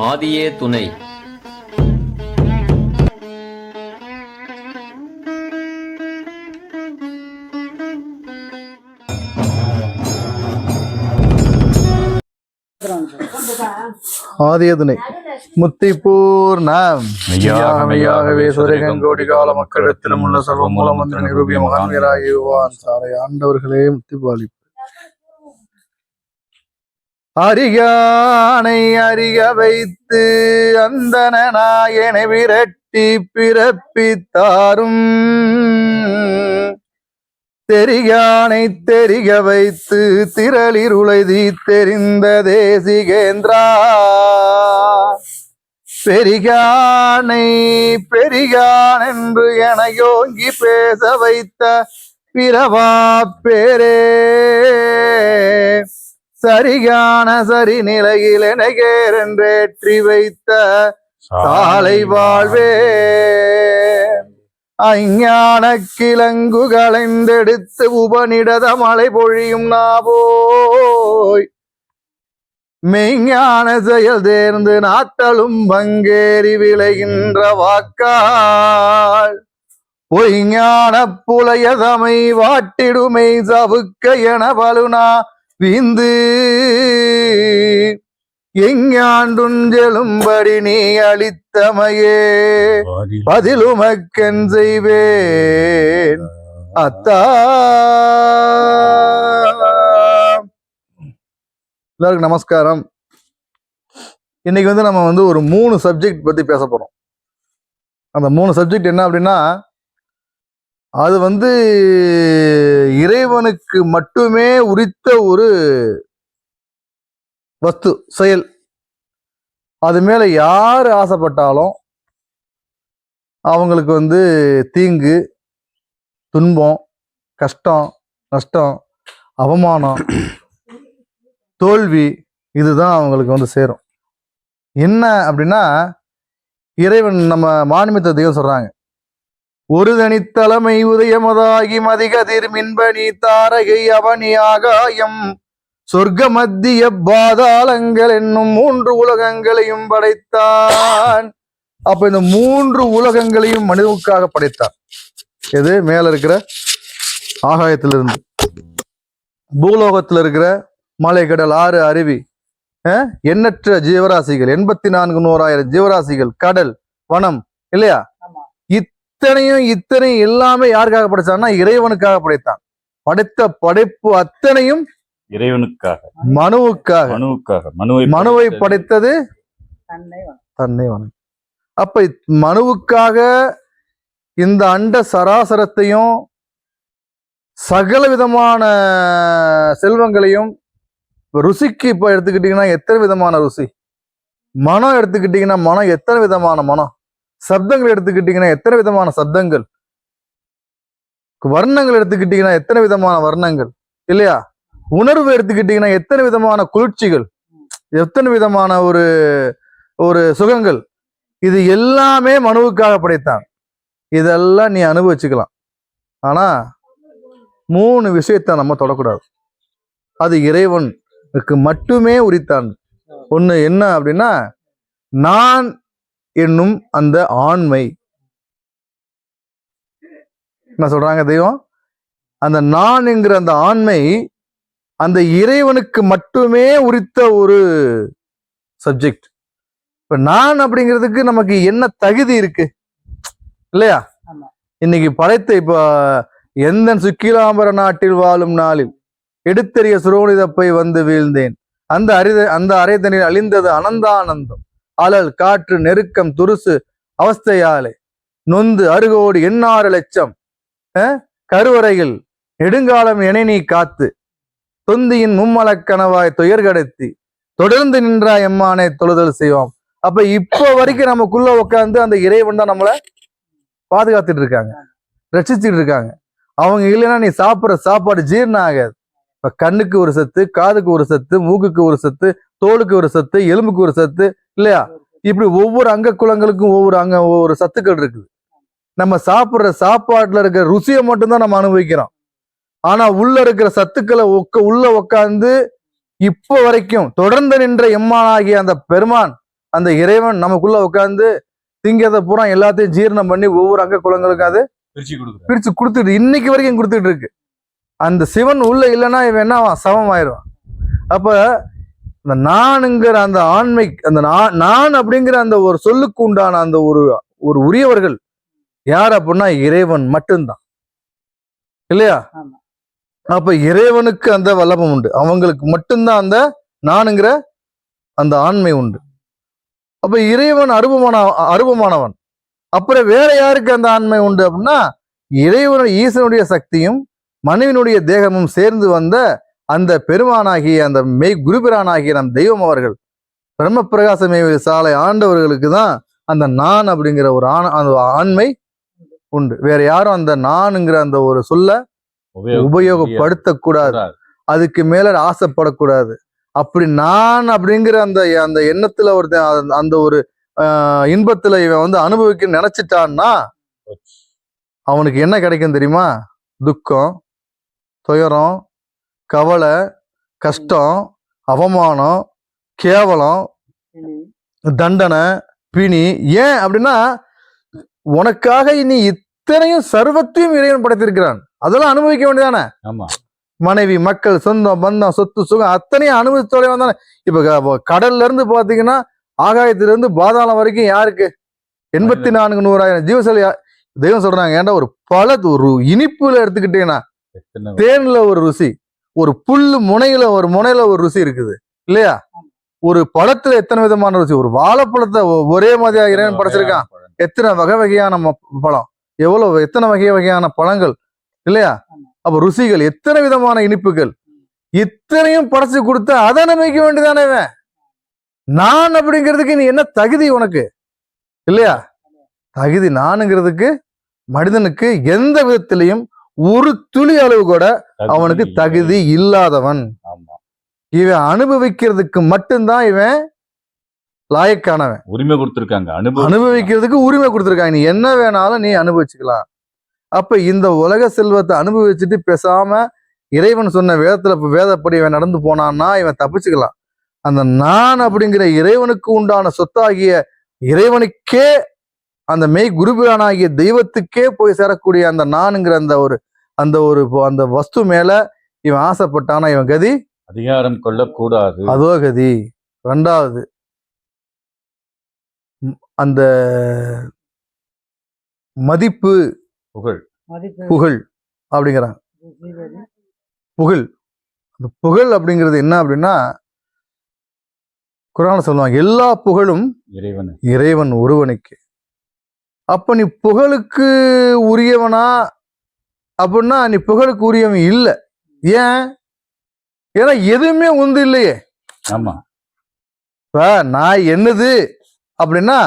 ஆதியே துணை. ஆதியதுனை முத்திப்பூர்ணம் மெய்யாகவே சுரகங்கோடி கால மக்களிடத்திலும் உள்ள சர்வ மூலமந்திர நிரூபிய மகான்வீராயுவான் சாலை ஆண்டவர்களே முத்திப்பாலிப்பு அரியானை அறிய வைத்து அந்தன நாயனை விரட்டி பிறப்பித்தாரும். தெரியானை தெரிய வைத்து திரளிருளைதி தெரிந்த தேசிகேந்திரா. பெரியானை பெரியான் என்று என யோங்கி பேச வைத்த பிறவா பேரே. சரியான சரி நிலையில் எனகேரென்றேற்றி வைத்த சாலை வாழ்வே. அஞ்ஞான கிழங்கு களைந்தெடுத்து உபநிடத மழை பொழியும் நாபோய் மெய்ஞான செயல் தேர்ந்து நாட்டலும் பங்கேறி விளைகின்ற வாக்கால். பொய்ஞான புலையதமை வாட்டிடுமை சவுக்க என பலுனா விந்து. எஞ்ஞாண்டுஞ்செலும்படி நீ அளித்தமையே. பதிலுமக்கன் செய்வேன். அத்தா. எல்லாருக்கும் நமஸ்காரம். இன்னைக்கு வந்து நம்ம வந்து ஒரு மூணு சப்ஜெக்ட் பத்தி பேச போறோம் அந்த மூணு சப்ஜெக்ட் என்ன அப்படின்னா அது வந்து இறைவனுக்கு மட்டுமே உரித்த ஒரு வஸ்து செயல். அது மேல யார் ஆசைப்பட்டாலும் அவங்களுக்கு வந்து தீங்கு துன்பம் கஷ்டம் நஷ்டம் அவமானம் தோல்வி இதுதான் அவங்களுக்கு வந்து சேரும். என்ன அப்படின்னா இறைவன் நம்ம மாநிமித்த தெய்வம் சொல்றாங்க. ஒரு தனித்தலைமை உதயமதாகி மதிகதிர் மின்பனி தாரகை அவனி ஆகாயம். சொர்க்க மத்திய பாதாளங்கள் என்னும் மூன்று உலகங்களையும் படைத்தான். அப்ப இந்த மூன்று உலகங்களையும் மனிதனுக்காக படைத்தான். எது? மேல இருக்கிற ஆகாயத்திலிருந்து. பூலோகத்தில் இருக்கிற மலை கடல் ஆறு அருவி. எண்ணற்ற ஜீவராசிகள். எண்பத்தி நான்கு நூறாயிரம் ஜீவராசிகள். கடல் வனம் இல்லையா? இத்தனையும் இத்தனையும் எல்லாமே யாருக்காக படைச்சான்னா இறைவனுக்காக படைத்தான். படைத்த படைப்பு அத்தனையும் இறைவனுக்காக. மனுவுக்காக. மனுவுக்காக. மனுவை மனுவை படைத்தது. தன்னை அப்ப மனுவுக்காக இந்த அண்ட சராசரத்தையும் சகல விதமான செல்வங்களையும் ருசிக்கு இப்ப எடுத்துக்கிட்டீங்கன்னா எத்தனை விதமான ருசி? மனம் எடுத்துக்கிட்டீங்கன்னா மனம் எத்தனை விதமான மனம்? சப்தங்கள் எடுத்துக்கிட்டீங்கன்னா எத்தனை விதமான சப்தங்கள்? வர்ணங்கள் எடுத்துக்கிட்டீங்கன்னா எத்தனை விதமான வர்ணங்கள்? இல்லையா? உணர்வு எடுத்துக்கிட்டீங்கன்னா எத்தனை விதமான குளிர்ச்சிகள்? எத்தனை விதமான ஒரு ஒரு சுகங்கள்? இது எல்லாமே மனுவுக்காக படைத்தான். இதெல்லாம் நீ அனுபவிச்சுக்கலாம். ஆனா மூணு விஷயத்தை நம்ம தொடக்கூடாது. அது இறைவனுக்கு மட்டுமே உரித்தான் ஒண்ணு என்ன அப்படின்னா நான் என்னும் அந்த ஆண்மை. என்ன சொல்றாங்க தெய்வம்? அந்த நான் என்கிற அந்த ஆண்மை அந்த இறைவனுக்கு மட்டுமே உரித்த ஒரு சப்ஜெக்ட் இப்ப நான் அப்படிங்கிறதுக்கு நமக்கு என்ன தகுதி இருக்கு? இல்லையா. இன்னைக்கு படைத்த இப்ப எந்த சுக்கிலாம்பர நாட்டில் வாழும் நாளில் எடுத்தெறிய சுரோனிதப்பை வந்து வீழ்ந்தேன். அந்த அரித அந்த அரைதனில் அழிந்தது அனந்தானந்தம். அலல் காற்று நெருக்கம் துருசு அவஸ்தையாலே. நொந்து அருகோடு எண்ணாறு லட்சம் அஹ், கருவறையில் நெடுங்காலம் என நீ காத்து. தொந்தியின் மும்மலக் கனவாய் துயர் கடத்தி. தொடர்ந்து நின்றா எம்மானை தொழுதல் செய்வோம். அப்ப இப்போ வரைக்கும் நமக்குள்ள உட்காந்து அந்த இறைவன் தான் நம்மளை பாதுகாத்துட்டு இருக்காங்க. ரட்சிச்சுட்டு இருக்காங்க. அவங்க இல்லைன்னா நீ சாப்பிட்ற சாப்பாடு ஜீரணம் ஆகாது. இப்ப கண்ணுக்கு ஒரு சத்து காதுக்கு ஒரு சத்து மூக்குக்கு ஒரு சத்து தோலுக்கு ஒரு சத்து எலும்புக்கு ஒரு சத்து இல்லையா? இப்படி ஒவ்வொரு அங்க குலங்களுக்கும் ஒவ்வொரு அங்க ஒவ்வொரு சத்துக்கள் இருக்குது. நம்ம சாப்பிடுற சாப்பாட்டுல இருக்கிற ருசியை மட்டும்தான் நம்ம அனுபவிக்கிறோம். ஆனா உள்ள இருக்கிற சத்துக்களை உக்க உள்ள உக்காந்து இப்போ வரைக்கும் தொடர்ந்து நின்ற எம்மானாகிய அந்த பெருமான் அந்த இறைவன் நமக்குள்ள உட்கார்ந்து திங்கதை பூரா எல்லாத்தையும் ஜீரணம் பண்ணி ஒவ்வொரு அங்க குலங்களுக்கும் அது பிரிச்சு கொடுக்குறாரு. பிரிச்சு கொடுத்துட்டு இன்னைக்கு வரைக்கும் கொடுத்துட்டு இருக்கு. அந்த சிவன் உள்ள இல்லைன்னா இவன் என்ன? சமம் ஆயிடுவான் அப்ப இந்த நானுங்கிற அந்த ஆண்மை அந்த நான் அப்படிங்கிற அந்த ஒரு சொல்லுக்கு உண்டான அந்த ஒரு ஒரு உரியவர்கள் யார் அப்படின்னா இறைவன் மட்டும்தான். இல்லையா. அப்ப இறைவனுக்கு அந்த வல்லபம் உண்டு. அவங்களுக்கு மட்டும்தான் அந்த நானுங்கிற அந்த ஆண்மை உண்டு. அப்ப இறைவன் அருபமான அருபமானவன் அப்புறம் வேற யாருக்கு அந்த ஆண்மை உண்டு அப்படின்னா இறைவனுடைய ஈசனுடைய சக்தியும் மனைவினுடைய தேகமும் சேர்ந்து வந்த அந்த பெருமானாகிய அந்த மெய் குருபிரானாகிய நம் தெய்வம் அவர்கள். பிரம்ம பிரகாசமே சாலை ஆண்டவர்களுக்கு தான் அந்த நான் அப்படிங்கிற ஒரு ஆண் அந்த ஆண்மை உண்டு. வேற யாரும் அந்த நானுங்கிற அந்த ஒரு சொல்ல உபயோகப்படுத்தக்கூடாது. கூடாது. அதுக்கு மேல ஆசைப்படக்கூடாது. அப்படி நான் அப்படிங்கிற அந்த அந்த எண்ணத்துல ஒருத்தன் அந்த- ஒரு இன்பத்துல இவன் வந்து அனுபவிக்க நினைச்சிட்டான்னா அவனுக்கு என்ன கிடைக்கும் தெரியுமா? துக்கம். துயரம் கவலை கஷ்டம் அவமானம் கேவலம் தண்டனை பிணி. ஏன் அப்படின்னா உனக்காக இனி இத்தனையும் சர்வத்தையும் இறைவன் படைத்திருக்கிறான். அதெல்லாம் அனுபவிக்க வேண்டியதானே? ஆமா. மனைவி மக்கள் சொந்தம் பந்தம் சொத்து சுகம் அத்தனையும் அனுபவித்தோட வந்தானே. இப்ப கடல்ல இருந்து பாத்தீங்கன்னா ஆகாயத்துல இருந்து பாதாளம் வரைக்கும் யாருக்கு? எண்பத்தி நான்கு நூறாயிரம் ஜீவசல் தெய்வம் சொல்றாங்க ஏன்டா ஒரு பல ஒரு இனிப்புல எடுத்துக்கிட்டீங்கன்னா தேன்ல ஒரு ருசி ஒரு புல்லு முனையில ஒரு முனையில ஒரு ருசி இருக்குது இல்லையா? ஒரு பழத்துல எத்தனை விதமான ருசி? ஒரு வாழைப்பழத்தை ஒரே மாதிரியா இறைவன் படைச்சிருக்கான். எத்தனை வகை வகையான பழம்? எவ்வளவு எத்தனை வகை வகையான பழங்கள்? இல்லையா? அப்ப ருசிகள் எத்தனை விதமான இனிப்புகள்? இத்தனையும் படைச்சு கொடுத்தா அதை அனுபவிக்க வேண்டியதானே இவன்? நான் அப்படிங்கிறதுக்கு நீ என்ன தகுதி உனக்கு? இல்லையா? தகுதி நானுங்கிறதுக்கு மனிதனுக்கு எந்த விதத்திலையும் ஒரு துளி அளவு கூட அவனுக்கு தகுதி இல்லாதவன். ஆமா. இவன் அனுபவிக்கிறதுக்கு மட்டும்தான் இவன் லாயக்கானவன். உரிமை கொடுத்திருக்காங்க. அனுபவிக்கிறதுக்கு உரிமை கொடுத்துருக்காங்க. நீ என்ன வேணாலும் நீ அனுபவிச்சுக்கலாம். அப்ப இந்த உலக செல்வத்தை அனுபவிச்சுட்டு பேசாம இறைவன் சொன்ன வேதத்துல வேதப்படி இவன் நடந்து போனான்னா இவன் தப்பிச்சுக்கலாம். அந்த நான் அப்படிங்கிற இறைவனுக்கு உண்டான சொத்தாகிய இறைவனுக்கே அந்த மெய் குருபிரானாகிய தெய்வத்துக்கே போய் சேரக்கூடிய அந்த நானுங்கிற அந்த ஒரு அந்த ஒரு அந்த வஸ்து மேல இவன் ஆசைப்பட்டானா? இவன் கதி? அதிகாரம் கொள்ளக்கூடாது. அதோ கதி? ரெண்டாவது அந்த மதிப்பு புகழ். மதிப்பு. புகழ் அப்படிங்கிறாங்க. புகழ். அந்த புகழ் அப்படிங்கிறது என்ன அப்படின்னா குரான சொல்லுவாங்க எல்லா புகழும் இறைவன். இறைவன் ஒருவனுக்கு. அப்ப நீ புகழுக்கு உரியவனா? அப்படின்னா நீ புகழுக்கு உரியவன் இல்லை. ஏன்? ஏன்னா எதுவுமே உந்து இல்லையே. ஆமா. இப்ப நான் என்னது? அப்படின்னா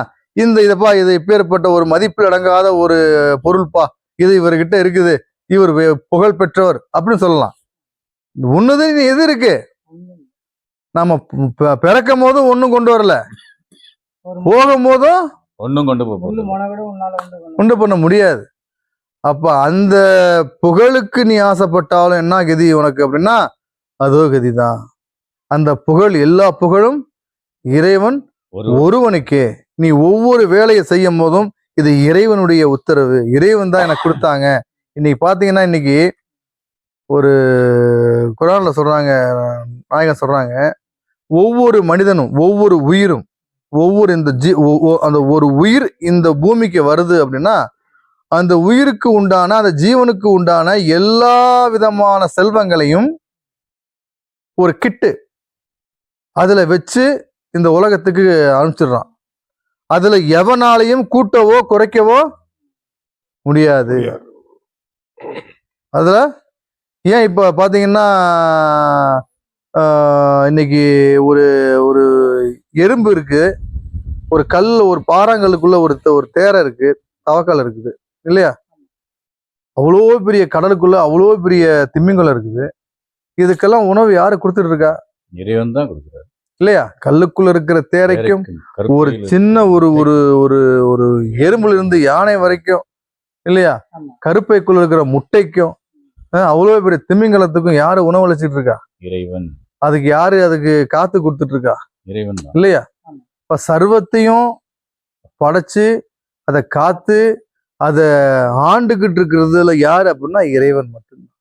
இந்த இதப்பா இது இப்பேற்பட்ட ஒரு மதிப்பில் அடங்காத ஒரு பொருள்பா இது இவர்கிட்ட இருக்குது. இவர் புகழ் பெற்றவர் அப்படின்னு சொல்லலாம். உன்னது இது எது இருக்கு? நம்ம பிறக்கும் போதும் ஒண்ணும் கொண்டு வரல. போகும் போதும் ஒண்ணும் கொண்டு போக கொண்டு உண்டு பண்ண முடியாது. அப்ப அந்த புகழுக்கு நீ ஆசைப்பட்டாலும் என்ன கதி உனக்கு அப்படின்னா அதோ கதிதான். அந்த புகழ் எல்லா புகழும் இறைவன் ஒரு ஒருவனுக்கே. நீ ஒவ்வொரு வேலையை செய்யும் போதும் இது இறைவனுடைய உத்தரவு. இறைவன் தான் எனக்கு கொடுத்தாங்க. இன்னைக்கு பாத்தீங்கன்னா இன்னைக்கு ஒரு குரான்ல சொல்றாங்க நாயகன் சொல்றாங்க ஒவ்வொரு மனிதனும் ஒவ்வொரு உயிரும் ஒவ்வொரு இந்த ஜி அந்த ஒரு உயிர் இந்த பூமிக்கு வருது அப்படின்னா அந்த உயிருக்கு உண்டான அந்த ஜீவனுக்கு உண்டான எல்லா விதமான செல்வங்களையும் ஒரு கிட்டு அதில் வச்சு இந்த உலகத்துக்கு அனுப்பிச்சிடுறான். அதில் எவனாலையும் கூட்டவோ குறைக்கவோ முடியாது. அதில் ஏன் இப்போ பார்த்தீங்கன்னா இன்னைக்கு ஒரு ஒரு எறும்பு இருக்குது ஒரு கல் ஒரு பாறாங்கல்லுக்குள்ள ஒரு ஒரு தேரை இருக்கு தவக்கால் இருக்குது இல்லையா? அவ்வளோ பெரிய கடலுக்குள்ள அவ்வளோ பெரிய திமிங்கலம் இருக்குது. இதுக்கெல்லாம் உணவு யாரு கொடுத்துட்டு இருக்கா? இறைவன் தான் கொடுக்குறாரு. இல்லையா? கல்லுக்குள்ள இருக்கிற தேரைக்கும் ஒரு சின்ன ஒரு ஒரு ஒரு ஒரு எறும்புல இருந்து யானை வரைக்கும் இல்லையா. கருப்பைக்குள்ள இருக்கிற முட்டைக்கும் அவ்வளவு பெரிய திமிங்கலத்துக்கும் யாரு உணவளிச்சிட்டு இருக்கா? இறைவன். அதுக்கு யாரு அதுக்கு காத்து கொடுத்துட்டு இருக்கா? இறைவன் இல்லையா. இப்ப சர்வத்தையும் படைச்சு அதை காத்து அதை ஆண்டுகிட்டு இருக்கிறதுல யாரு அப்படின்னா இறைவன் மட்டும்தான்.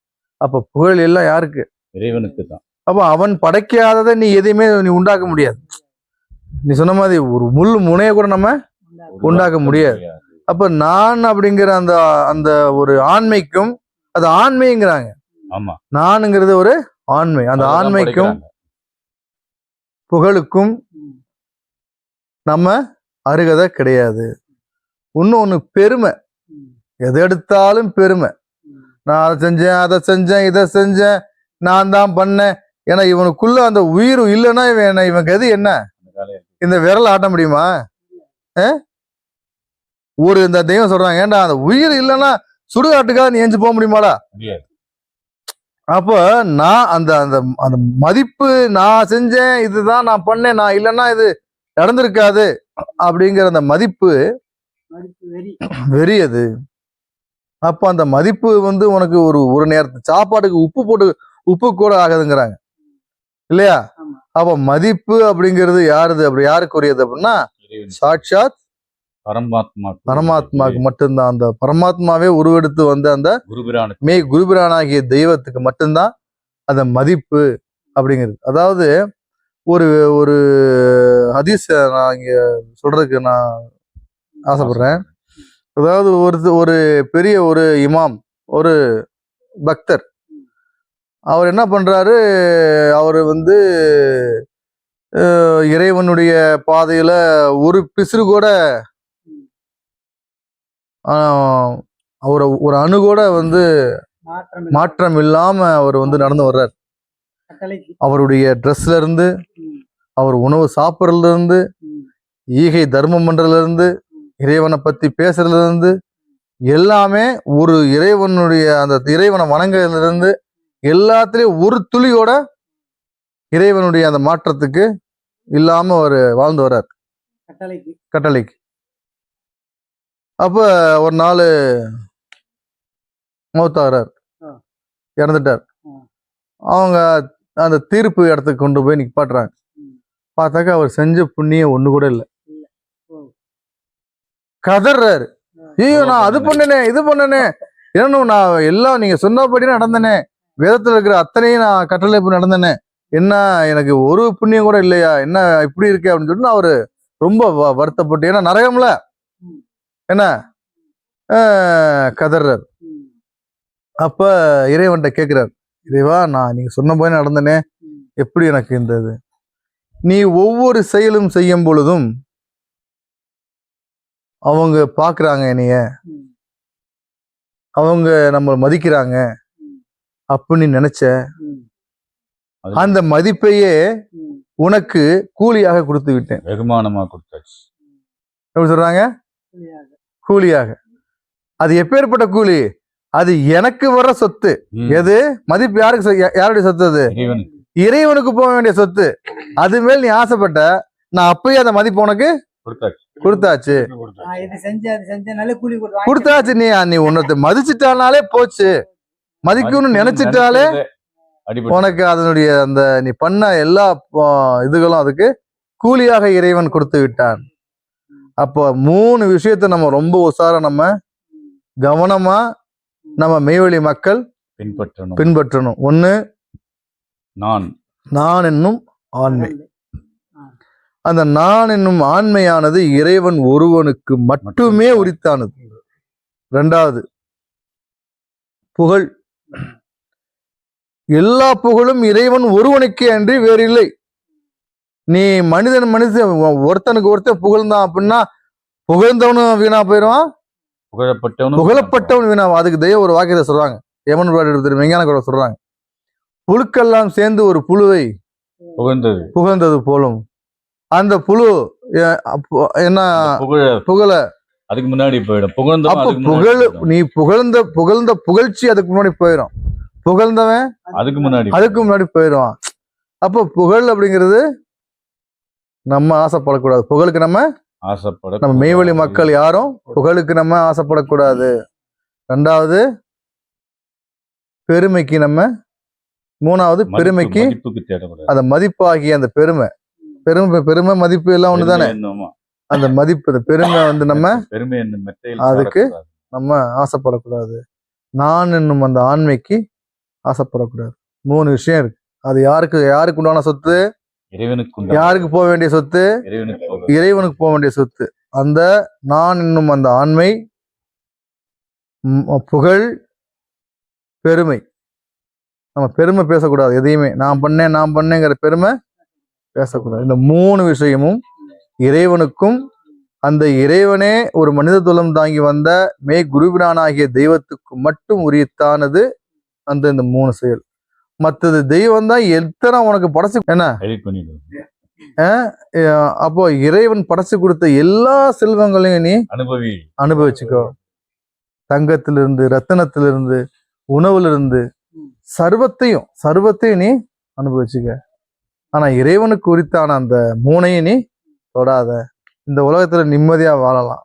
அப்ப புகழ் எல்லாம் யாருக்கு? இறைவனுக்கு தான் அப்ப அவன் படைக்காததை நீ எதையுமே நீ உண்டாக்க முடியாது. நீ சொன்ன மாதிரி ஒரு முள் முனைய கூட நம்ம உண்டாக்க முடியாது. அப்ப நான் அப்படிங்கிற அந்த அந்த ஒரு ஆண்மைக்கும் அது ஆண்மைங்கிறாங்க. ஆமா. நானுங்கிறது ஒரு ஆண்மை. அந்த ஆண்மைக்கும். புகழுக்கும் நம்ம அருகதை கிடையாது. ஒண்ணு பெருமை. எது எடுத்தாலும் பெருமை. நான் அதை செஞ்சேன் அதை செஞ்சேன் இதை செஞ்சேன் நான் தான் பண்ணேன். ஏன்னா இவனுக்குள்ள அந்த உயிர் இல்லைன்னா இவன் என்ன இவன் கதி என்ன? இந்த விரல் ஆட்ட முடியுமா? ஒரு இந்த தெய்வம் சொல்றாங்க ஏன்டா அந்த உயிர் இல்லைன்னா சுடுகாட்டுக்காக நீ எஞ்சி போக முடியுமாடா? அப்போ நான் அந்த அந்த அந்த மதிப்பு நான் செஞ்சேன் இதுதான் நான் பண்ணேன் நான் இல்லைன்னா இது நடந்திருக்காது அப்படிங்கிற அந்த மதிப்பு வெறி. அது. அப்போ அந்த மதிப்பு வந்து உனக்கு ஒரு ஒரு நேரத்து சாப்பாட்டுக்கு உப்பு போட்டு உப்பு கூட ஆகுதுங்கிறாங்க. இல்லையா. அப்போ மதிப்பு அப்படிங்கிறது யாருது? அப்படி யாருக்குரியது அப்படின்னா சாட்சாத் பரமாத்மா. பரமாத்மாவுக்கு மட்டும்தான். அந்த பரமாத்மாவே உருவெடுத்து வந்த அந்த குருபிரானுக்கு. மே குருபிரானாகிய தெய்வத்துக்கு மட்டும்தான் அந்த மதிப்பு அப்படிங்கிறது. அதாவது ஒரு ஒரு ஹதீஸ் நான் இங்க சொல்றதுக்கு நான் ஆசைப்படுறேன். அதாவது ஒரு ஒரு பெரிய ஒரு இமாம் ஒரு பக்தர் அவர் என்ன பண்றாரு? அவர் வந்து இறைவனுடைய பாதையில ஒரு பிசுறு கூட அவரை ஒரு அணு கூட வந்து மாற்றம் இல்லாம அவர் வந்து நடந்து வர்றார். அவருடைய ட்ரெஸ்ல இருந்து அவர் உணவு சாப்பிட்றதுல இருந்து ம், ஈகை தர்மம் பண்றதுல இருந்து இறைவனை பத்தி பேசுறதுல இருந்து எல்லாமே ஒரு இறைவனுடைய அந்த இறைவனை வணங்குறதுல இருந்து எல்லாத்துலயும் ஒரு துளியோட இறைவனுடைய அந்த மாற்றத்துக்கு இல்லாம அவர் வாழ்ந்து வர்றார் கட்டளைக்கு கட்டளைக்கு அப்ப ஒரு நாள் மௌத்தாகிறார். இறந்துட்டார். அவங்க அந்த தீர்ப்பு இடத்துக்கு கொண்டு போய் நிப்பாட்டுறாங்க. பார்த்தாக்கா அவர் செஞ்ச புண்ணியம் ஒண்ணு கூட இல்லை. ஓ. கதறாரு ஐயோ நான் அது பண்ணனே இது பண்ணனே. ஏன்னா நான் எல்லாம் நீங்க சொன்னபடி நடந்தனே. வேதத்துல இருக்கிற அத்தனையும் நான் கட்டளை நடந்தனே. என்ன எனக்கு ஒரு புண்ணியம் கூட இல்லையா? என்ன இப்படி இருக்கே அப்படின்னு சொல்லிட்டு அவரு ரொம்ப வ- வருத்தப்பட்டு ஏன்னா நரகம்ல. என்ன? ம், அப்ப இறைவன்கிட்ட கேக்குறாரு. இறைவா நான் நீங்க சொன்ன போய் நடந்தனே. எப்படி எனக்கு இந்த இது? நீ ஒவ்வொரு செயலும் செய்யும் பொழுதும் அவங்க பாக்குறாங்க என்னைய. அவங்க நம்ம மதிக்கிறாங்க. அப்படின்னு நினைச்ச அந்த மதிப்பையே. உனக்கு கூலியாக கொடுத்து விட்டேன். வெகுமானமா கொடுத்தாச்சு. எப்படி சொல்றாங்க. கூலியாக. அது எப்பேற்பட்ட கூலி? அது எனக்கு வர்ற சொத்து. எது? மதிப்பு யாருக்கு யாருடைய சொத்து அது? இறைவனுக்கு போக வேண்டிய சொத்து. அது மேல் நீ ஆசைப்பட்ட நான் அப்பயே அந்த மதிப்பு உனக்கு கொடுத்தாச்சு. கொடுத்தாச்சு. நீ நீ உன்னத்தை மதிச்சிட்டானாலே போச்சு. மதிக்கணும்னு நினைச்சிட்டாலே உனக்கு அதனுடைய அந்த நீ பண்ண எல்லா இதுகளும் அதுக்கு கூலியாக இறைவன் கொடுத்து விட்டான். அப்போ மூணு விஷயத்த நம்ம ரொம்ப உசார நம்ம கவனமா நம்ம மெய்வழி மக்கள் பின்பற்றணும். பின்பற்றணும். ஒண்ணு நான். நான் என்னும் ஆண்மை. அந்த நான் என்னும் ஆண்மையானது இறைவன் ஒருவனுக்கு மட்டுமே உரித்தானது. ரெண்டாவது புகழ். எல்லா புகழும் இறைவன் ஒருவனுக்கே அன்றி வேறு இல்லை நீ மனிதன் மனிதன் ஒருத்தனுக்கு ஒருத்தன் புகழ்ந்தான் அப்படின்னா புகழ்ந்தவனும் வீணா போயிடுவான் புகழப்பட்டவனும் புகழப்பட்டவன் வீணா அதுக்கு தெய்வம் ஒரு வாக்கியத்தை சொல்றாங்க. யமன் பாடி விஞ்ஞான குரல் சொல்றாங்க. புழுக்கெல்லாம் சேர்ந்து ஒரு புழுவை புகழ்ந்தது. புகழ்ந்தது போலும். அந்த புழு என்ன புகழ அதுக்கு முன்னாடி போயிடும். புகழ்ந்தவன் அப்ப புகழ். நீ புகழ்ந்த புகழ்ந்த புகழ்ச்சி அதுக்கு முன்னாடி போயிடும் புகழ்ந்தவன் அதுக்கு முன்னாடி அதுக்கு முன்னாடி போயிடுவான் அப்போ புகழ் அப்படிங்கிறது நம்ம ஆசைப்படக்கூடாது. புகழுக்கு நம்ம ஆசைப்பட நம்ம மெய்வழி மக்கள் யாரும் புகழுக்கு நம்ம ஆசைப்படக்கூடாது. ரெண்டாவது பெருமைக்கு நம்ம மூணாவது பெருமைக்கு அந்த மதிப்பாகிய அந்த பெருமை. பெருமை பெருமை மதிப்பு எல்லாம் ஒண்ணுதானே. அந்த மதிப்பு பெருமை வந்து நம்ம பெருமை அதுக்கு. நம்ம ஆசைப்படக்கூடாது. நான் என்னும் அந்த ஆண்மைக்கு ஆசைப்படக்கூடாது. மூணு விஷயம் இருக்கு. அது யாருக்கு யாருக்கு உண்டான சொத்து? இறைவனுக்கு யாருக்கு போக வேண்டிய சொத்து? இறைவனுக்கு போக வேண்டிய சொத்து. அந்த நான் என்னும் அந்த ஆண்மை புகழ் பெருமை. நம்ம பெருமை பேசக்கூடாது. எதையுமே. நான் பண்ணேன் நான் பண்ணேங்கிற பெருமை பேசக்கூடாது. இந்த மூணு விஷயமும் இறைவனுக்கும் அந்த இறைவனே ஒரு மனித துலம் தாங்கி வந்த மே குருபிரானாகிய தெய்வத்துக்கு மட்டும் உரித்தானது அந்த இந்த மூணு செயல். மற்றது தெய்வம் தான் எத்தனை உனக்கு படைச்சு என்ன? அப்போ இறைவன் படைச்சு கொடுத்த எல்லா செல்வங்களையும் நீ அனுபவி. அனுபவிச்சுக்கோ. தங்கத்திலிருந்து ரத்தினத்திலிருந்து உணவுலிருந்து சர்வத்தையும் சர்வத்தையும் நீ அனுபவிச்சுக்க. ஆனா இறைவனுக்கு உரித்தான அந்த மூனையும் நீ தொடாத. இந்த உலகத்துல நிம்மதியா வாழலாம்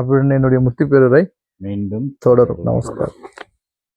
அப்படின்னு என்னுடைய முத்தி பெருரை மீண்டும் தொடரும். நமஸ்காரம்.